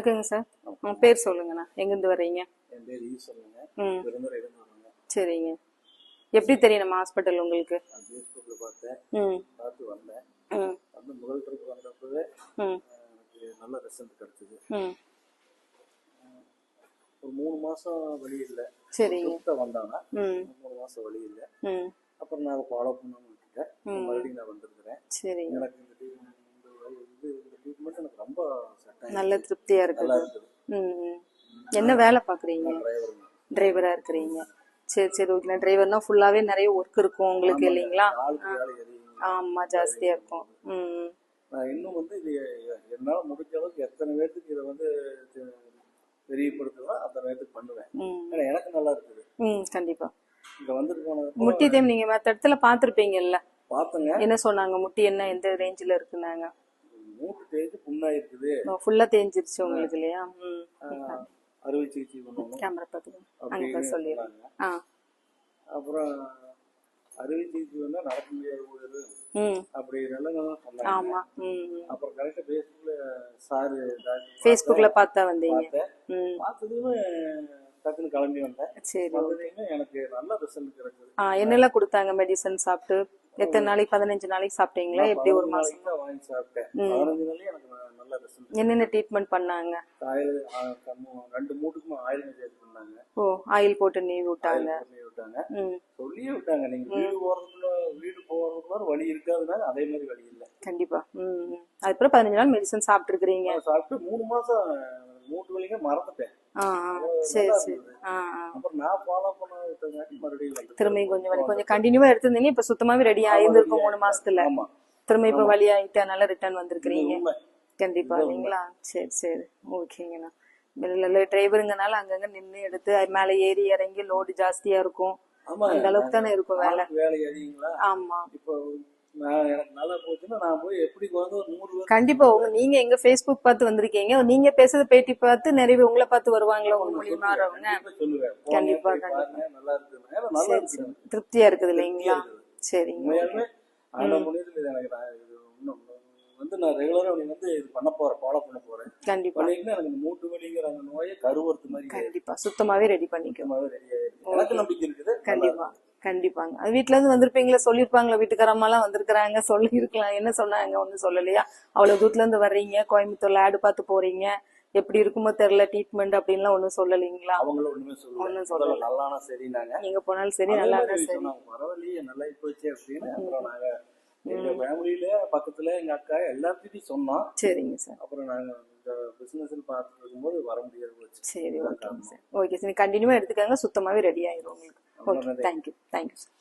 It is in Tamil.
வணக்கங்க சார். உங்க பேர் சொல்லுங்கண்ணா. எங்கேருந்து வர்றீங்க? என் பேர் ஈஸ்வரனுங்க ம். விருந்தரை இருந்து வராங்க சரிங்க. எப்படி தெரியும் நம்ம ஹாஸ்பிட்டல் உங்களுக்கு? நான் ஃபேஸ்புக்கில் பார்த்தேன். ம். பார்த்து வந்தேன். ம். வந்து முதல் ட்ரிப் வந்தப்பவே ம். எனக்கு நல்ல ரிசல்ட் கிடச்சிது. ம். ஒரு மூணு மாதம் வழி இல்லை. சரிங்க. ட்ரிப்ட வந்தாங்க ம். மூணு மாதம் வழி இல்லை. ம். அப்புறம் நான் அதை ஃபாலோ பண்ணாமல் விட்டுட்டேன். மறுபடியும் நான் வந்திருக்கிறேன். சரிங்க. எனக்கு இந்த treatment- இந்த வழி- இது இந்த ட்ரீட்மெண்ட் எனக்கு ரொம்ப செட் ஆகி நல்ல திருப்தியா இருக்குது. ம். என்ன வேலை டிரைவருங்க டிரைவரா இருக்கிறீங்க. சரி சரி ஓகே டிரைவர்னா ஃபுல்லாவே நிறைய ஒர்க் இருக்கும் உங்களுக்கு இல்லைங்களா? ஆமா ஜாஸ்தியா இருக்கும். ம் இன்னும் வந்து இது என்னால் முடிஞ்ச அளவுக்கு எத்தனை பேர்த்துக்கு இதை வந்து தெ- தெரியப்படுத்துவேன் அத்தனை பேர்த்துக்கு பண்ணுவேன். எனக்கு நல்லா இருக்குது. ம் கண்டிப்பா. இங்க வந்துட்டு முட்டி தேம் நீங்க மத்த இடத்துல பார்த்துருப்பீங்கல்ல? பார்த்தங்க. என்ன சொன்னாங்க? முட்டி என்ன எந்த ரேஞ்சில் இருக்குனாங்க புண்ணாயிருக்குது ஃபுல்லா தேஞ்சிருச்சு உங்களுக்கு இல்லையா? அறுவை சிகிச்சை பண்ணணும் கேமரா சொன்னாங்க. ஆ. அப்புறம் அறுவை சிகிச்சை வந்தா நடக்க முடியாது ம். அப்படி நல்லதான் சொன்னாங்க. ஆமா. அப்புறம் கரெக்டாக ஃபேஸ்புக்கில் சாரு டாக்டர் ஃபேஸ்புக்ல பார்த்தா வந்தீங்க. பார்த்ததுமே டக்குன்னு கிளம்பி வந்தேன். சரி எனக்கு நல்ல ரிசல்ட் கிடைச்சது. என்னெல்லாம் கொடுத்தாங்க மெடிசன் சாப்பிட்டு? எத்தனை நாளைக்கு? பதினஞ்சு நாளைக்கு சாப்பிட்டீங்களா? எப்படி ஒரு மாசம்? வாங்கி சாப்பிட்டேன். என்னென்ன ட்ரீட்மெண்ட் பண்ணாங்க? ஆயில் ரெண்டு மூட்டுக்கும் ஆயில் மசாஜ் பண்ணாங்க. ஓ ஆயில் போட்டு நீவி விட்டாங்க. விட்டாங்க. ம். சொல்லியே விட்டாங்க. நீங்க வீடு போறதுக்குள்ள வீடு போறதுக்குள்ள வழி இருக்காதுனால அதே மாதிரி வழி இல்லை. கண்டிப்பா. ம். அதுக்கப்புறம் பதினஞ்சு நாள் மெடிசன் சாப்பிட்டு இருக்கிறீங்க சாப்பிட்டு மூணு மாசம் மூட்டு வலிங்க மறந்துட்டேன். சரி சரி. ஆ ஆ. கொஞ்சம் வலி கொஞ்சம் கண்டினியூவா எடுத்திருந்தீங்க இப்ப சுத்தமாவே ரெடி ஆயிருந்திருக்கும் மூணு மாசத்துல. திரும்ப இப்ப வலி ஆயிட்டனால ரிட்டர்ன் வந்திருக்கிறீங்க. கண்டிப்பா இல்லைங்களா? சரி சரி. ஓகேங்கண்ணா. இல்லை டிரைவருங்கனால அங்கங்க நின்று எடுத்து மேல ஏறி இறங்கி லோடு ஜாஸ்தியா இருக்கும். அந்த அளவுக்கு தானே இருக்கும் வேலை. ஆமா. இப்போ நான் எனக்கு நல்லா போச்சுன்னா நான் போய் எப்படி வந்து ஒரு நூறு கண்டிப்பா. உங்க நீங்க எங்க ஃபேஸ்புக் பார்த்து வந்திருக்கீங்க. நீங்க பேசுறத பேட்டி பார்த்து நிறைய உங்களை பார்த்து வருவாங்களா உங்க மூலியமா வரவங்க சொல்லுவேன். கண்டிப்பா, நல்லா இருக்குது. திருப்தியா இருக்குது இல்லைங்களா? சரிங்க. புண்ணியத்தில் இது எனக்கு இன்னும் வந்து நான் ரெகுலரா நீ வந்து இது பண்ண போறேன் ஃபாலோ பண்ண போறேன். கண்டிப்பா. பண்ணிட்டுனா எனக்கு இந்த மூட்டு வலிங்கிற அந்த நோயை கருவறுத்து மாதிரி கண்டிப்பா. சுத்தமாவே ரெடி பண்ணிக்கும் சுத்தமாவே ரெடி ஆயிருக்கு எனக்கு நம்பிக்கை இருக்குது. கண்டிப்பா. கண்டிப்பாங்க. அது வீட்ல இருந்து வந்திருப்பீங்களா சொல்லிருப்பாங்களா வீட்டுக்காரம்மா எல்லாம் வந்திருக்கிறாங்க சொல்லி இருக்கலாம் என்ன சொன்னாங்க? ஒண்ணும் சொல்லலையா? அவ்வளவு தூரத்துல இருந்து வர்றீங்க கோயம்புத்தூர்ல ஆடு பார்த்து போறீங்க எப்படி இருக்குமோ தெரியல ட்ரீட்மெண்ட் அப்படின்லாம் ஒண்ணும் சொல்லலைங்களா? அவங்களும் ஒண்ணுமே சொல்லுவாங்க ஒண்ணும் முதல்ல நல்லானா சரினாங்க. நீங்க போனாலும் சரி நல்லா சரி. பரவாயில்லையே நல்லா போச்சு அப்படின்னு அப்புறம் நாங்க எங்க ஃபேமிலியில பக்கத்துல எங்க அக்கா எல்லாத்துக்கிட்டையும் சொன்னோம். சரிங்க சார். அப்புறம் நாங்க பிசினஸ்ல பார்த்துட்டு இருக்கும்போது வர முடியாது சரி ஓகேங்க சார். Okay sir. கண்டினியூவா எடுத்துக்கங்க சுத்தமாவே ரெடி ஆயிரும் உங்களுக்கு. Okay thank you thank you sir